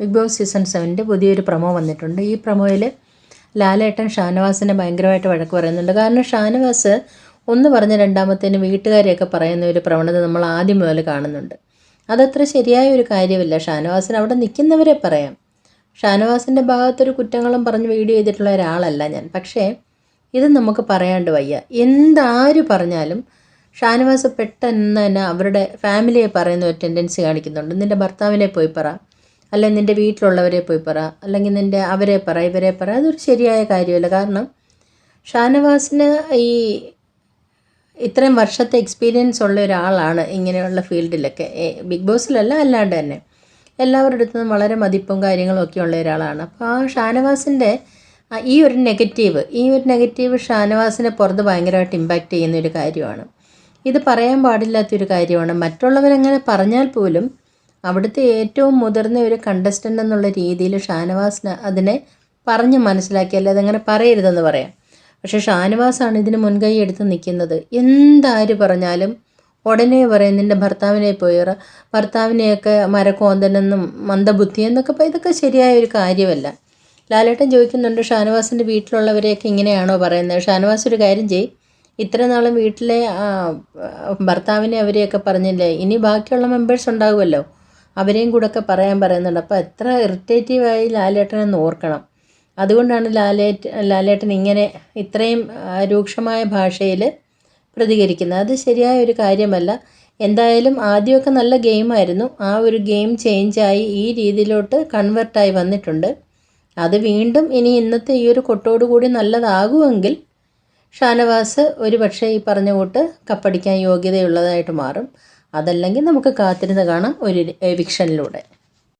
Big boss season സെവന്റെ പുതിയൊരു promo വന്നിട്ടുണ്ട്. ഈ പ്രമോയിൽ ലാലേട്ടൻ ഷാനവാസിനെ ഭയങ്കരമായിട്ട് വഴക്ക് പറയുന്നുണ്ട്. കാരണം ഷാനവാസ് ഒന്ന് പറഞ്ഞ രണ്ടാമത്തേന് വീട്ടുകാരെയൊക്കെ പറയുന്ന ഒരു പ്രവണത നമ്മൾ ആദ്യം മുതൽ കാണുന്നുണ്ട്. അതത്ര ശരിയായ ഒരു കാര്യമല്ല. ഷാനവാസിന് അവിടെ നിൽക്കുന്നവരെ പറയാം. ഷാനവാസിന്റെ ഭാഗത്തൊരു കുറ്റങ്ങളും പറഞ്ഞ് വീഡിയോ ചെയ്തിട്ടുള്ള ഒരാളല്ല ഞാൻ. പക്ഷേ ഇത് നമുക്ക് പറയാണ്ട് വയ്യ. എന്താര് പറഞ്ഞാലും ഷാനവാസ് പെട്ടെന്ന് തന്നെ അവരുടെ ഫാമിലിയെ പറയുന്ന ഒരു ടെൻഡൻസി കാണിക്കുന്നുണ്ട്. നിന്റെ ഭർത്താവിനെ പോയി പറ. അല്ലെങ്കിൽ നിന്റെ വീട്ടിലുള്ളവരെ പോയി പറ. അല്ലെങ്കിൽ നിന്റെ അവരെ പറ ഇവരെ പറ. അതൊരു ശരിയായ കാര്യമല്ല. കാരണം ഷാനവാസിന് ഈ ഇത്രയും വർഷത്തെ എക്സ്പീരിയൻസ് ഉള്ള ഒരാളാണ് ഇങ്ങനെയുള്ള ഫീൽഡിലൊക്കെ. ബിഗ് ബോസിലല്ല അല്ലാണ്ട് തന്നെ. എല്ലാവരുടെ അടുത്തും വളരെ മതിപ്പും കാര്യങ്ങളും ഒക്കെ ഉള്ള ഒരാളാണ്. അപ്പോൾ ആ ഷാനവാസിന്റെ ഈ ഒരു നെഗറ്റീവ് ഈ ഒരു നെഗറ്റീവ് ഷാനവാസിനെ പുറത്ത് ഭയങ്കരമായിട്ട് ഇമ്പാക്റ്റ് ചെയ്യുന്ന ഒരു കാര്യമാണ്. ഇത് പറയാൻ പാടില്ലാത്തൊരു കാര്യമാണ്. മറ്റുള്ളവരങ്ങനെ പറഞ്ഞാൽ പോലും അവിടുത്തെ ഏറ്റവും മുതിർന്ന ഒരു കണ്ടസ്റ്റന്റ് എന്നുള്ള രീതിയിൽ ഷാനവാസിന് അതിനെ പറഞ്ഞ് മനസ്സിലാക്കിയാൽ അതങ്ങനെ പറയരുതെന്ന് പറയാം. പക്ഷേ ഷാനവാസാണ് ഇതിന് മുൻകൈ എടുത്ത് നിൽക്കുന്നത്. എന്താര് പറഞ്ഞാലും ഉടനെ പറയും നിന്റെ ഭർത്താവിനെ പോയി ഭർത്താവിനെയൊക്കെ മരക്കോന്തനെന്നും മന്ദബുദ്ധി എന്നൊക്കെ പറ- ഇതൊക്കെ ശരിയായ ഒരു കാര്യമല്ല. ലാലേട്ടൻ ചോദിക്കുന്നുണ്ട് ഷാനവാസിന്റെ വീട്ടിലുള്ളവരെയൊക്കെ ഇങ്ങനെയാണോ പറയുന്നത്? ഷാനവാസ് ഒരു കാര്യം ചെയ് ഇത്ര നാളും വീട്ടിലെ ഭർത്താവിനെ അവരെയൊക്കെ പറഞ്ഞില്ലേ? ഇനി ബാക്കിയുള്ള മെമ്പേഴ്സ് ഉണ്ടാകുമല്ലോ അവരെയും കൂടെ ഒക്കെ പറയാൻ പറയുന്നുണ്ട്. അപ്പോൾ എത്ര ഇറിറ്റേറ്റീവായി ലാലേട്ടനെന്ന് ഓർക്കണം. അതുകൊണ്ടാണ് ലാലേട്ട് ലാലേട്ടൻ ഇങ്ങനെ ഇത്രയും രൂക്ഷമായ ഭാഷയിൽ പ്രതികരിക്കുന്നത്. അത് ശരിയായ ഒരു കാര്യമല്ല. എന്തായാലും ആദ്യമൊക്കെ നല്ല ഗെയിമായിരുന്നു. ആ ഒരു ഗെയിം ചേഞ്ചായി ഈ രീതിയിലോട്ട് കൺവെർട്ടായി വന്നിട്ടുണ്ട്. അത് വീണ്ടും ഇനി ഇന്നത്തെ ഈ ഒരു കൊട്ടോടുകൂടി നല്ലതാകുമെങ്കിൽ ഷാനവാസ് ഒരു പക്ഷേ ഈ പറഞ്ഞ കൂട്ട് കപ്പടിക്കാൻ യോഗ്യതയുള്ളതായിട്ട് മാറും. അതല്ലെങ്കിൽ നമുക്ക് കാത്തിരുന്ന് കാണാം ഒരു എവിക്ഷനിലൂടെ